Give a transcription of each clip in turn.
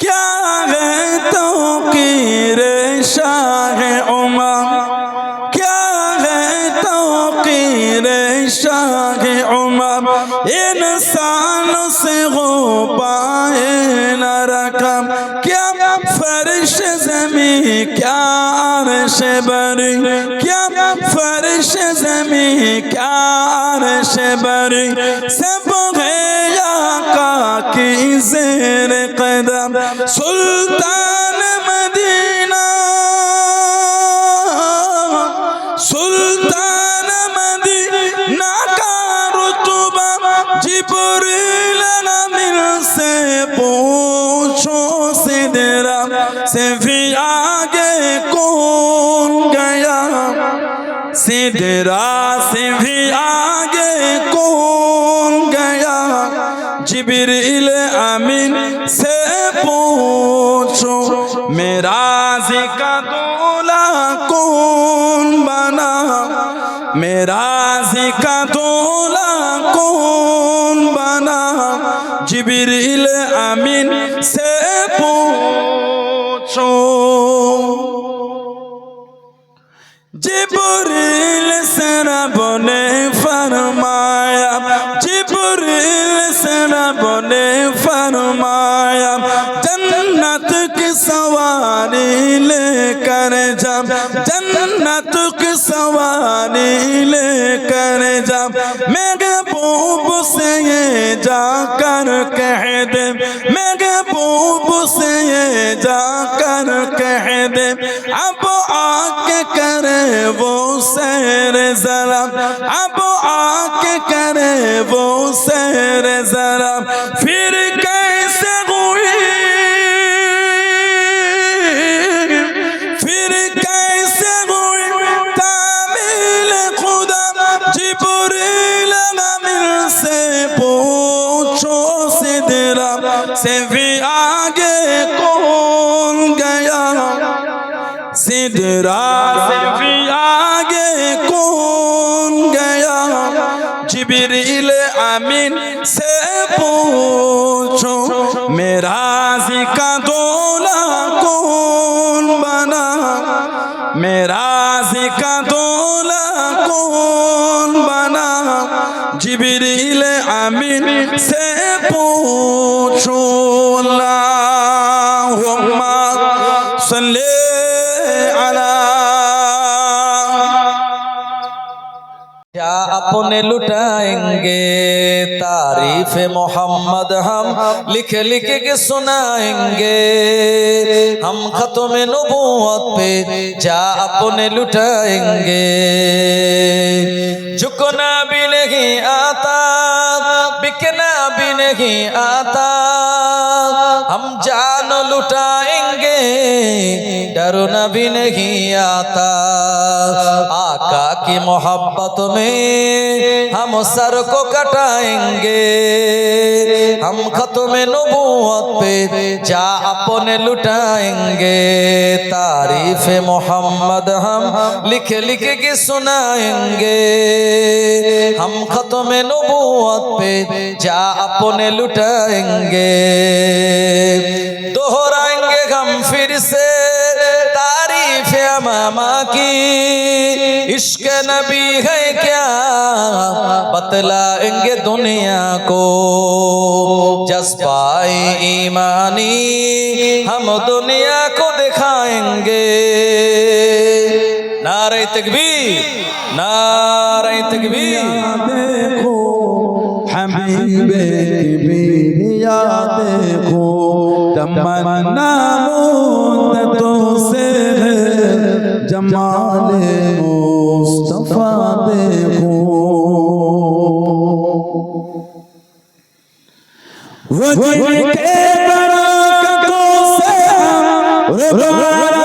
کیا ہے تو کی رے شاہ عما کیا ہے تو کی رے شاہ عما انسان سے ہو پائے نہ رقم کیا فرش زمین کیا عرش بری کیا فرش زمین کیا عرش بری سب ہے آقا کی زیر قدم سلطان पूछो मेरा का दूल्हा कौन बना मेरा का दूल्हा कौन बना जिब्रील अमीन से पूछो जिब्रील से रब ने फरमाया जन्नत की सवारी लेकर जब जन्नत की सवारी लेकर जब महबूब से ये जाकर कह दे, महबूब से ये जाकर कह दे, अब आके करे वो सैर जरा अब आके करे वो सैर जरा फिर से भी आगे कौन गया सिदरा से भी आगे कौन गया जिब्रील अमीन से पूछो मेरा का दोला कौन बना मेरा का दोला زمین سے پوچھو اللہم صلی علی کیا اپنے لٹائیں گے تعریف محمد ہم لکھ لکھ کے سنائیں گے ہم ختم نبوت پہ جا اپنے لٹائیں گے جھکنا بھی نہیں آتا आता बिकना भी नहीं आता हम जान लुटाएंगे डरना भी नहीं आता आका की मोहब्बत में हम सर को कटाएंगे हम खत्म नबूवत पे जा अपने लुटाएंगे तारीफ मोहम्मद हम लिख लिख के सुनाएंगे हम खत्म नबूवत पे जा अपने लुटाएंगे दोहराएंगे हम फिर से तारीफ मामा की इश्क नबी है क्या बतलाएंगे दुनिया को जज्बाए ईमानी हम दुनिया को दिखाएंगे नारे तकबीर नारे तकबीर देखो हबीबे की बीरिया देखो तमन्ना मुद्दतों से জালে মুস্তফা দেখো وجه کے برکتوں سے رب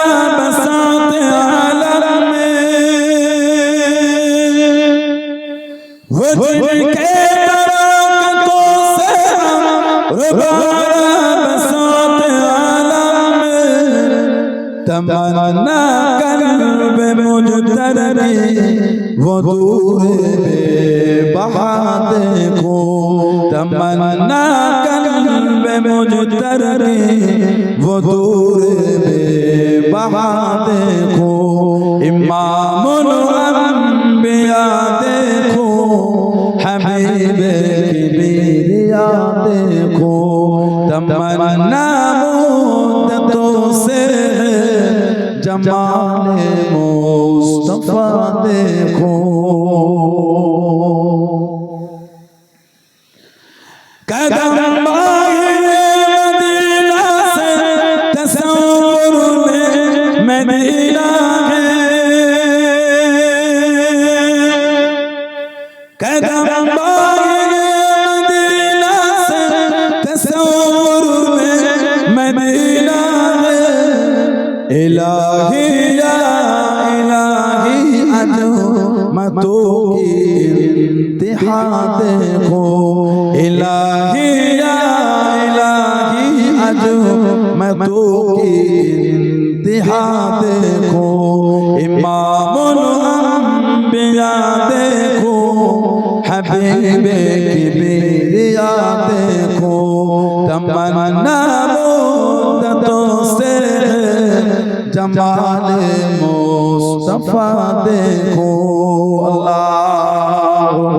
تمنا قلب مجتر کی وہ دور بے بہاتے کو تمنا قلب مجتر کی وہ دور بے بہاتے جمال مصطفیٰ دیکھو قدم مدینہ سے تصور میں مدینہ ইলাহি ইলাহি আজমাতু কি ইতিহাদে কো ইলাহি ইলাহি আজমাতু কি ইতিহাদে جمال مصطفیٰ دیکھو اللہم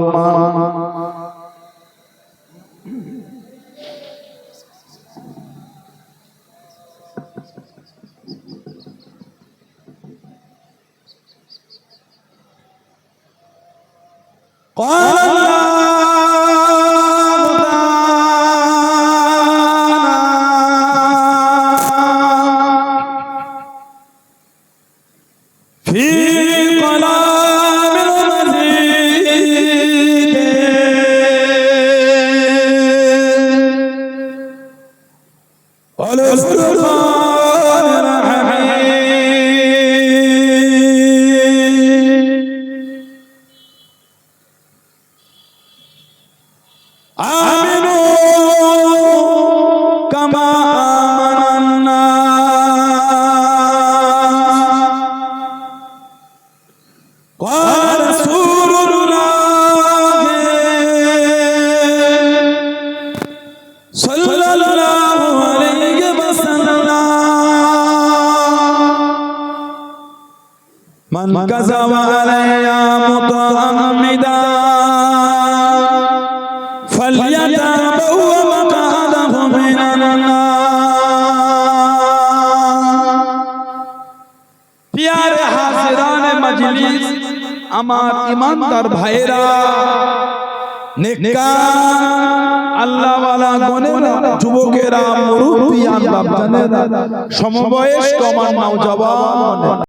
قال Brasil! من كذب علي متعمدا فليتبوأ مقعده من النار প্যারে হাজিরানে মজলিস আমার ইমানদার ভাইরা নেককার আল্লাহ ওয়ালা গনেরা যুবকেরা মুরব্বিয়ান বাপজানেরা সমবয়স্ক আমার নওজওয়ান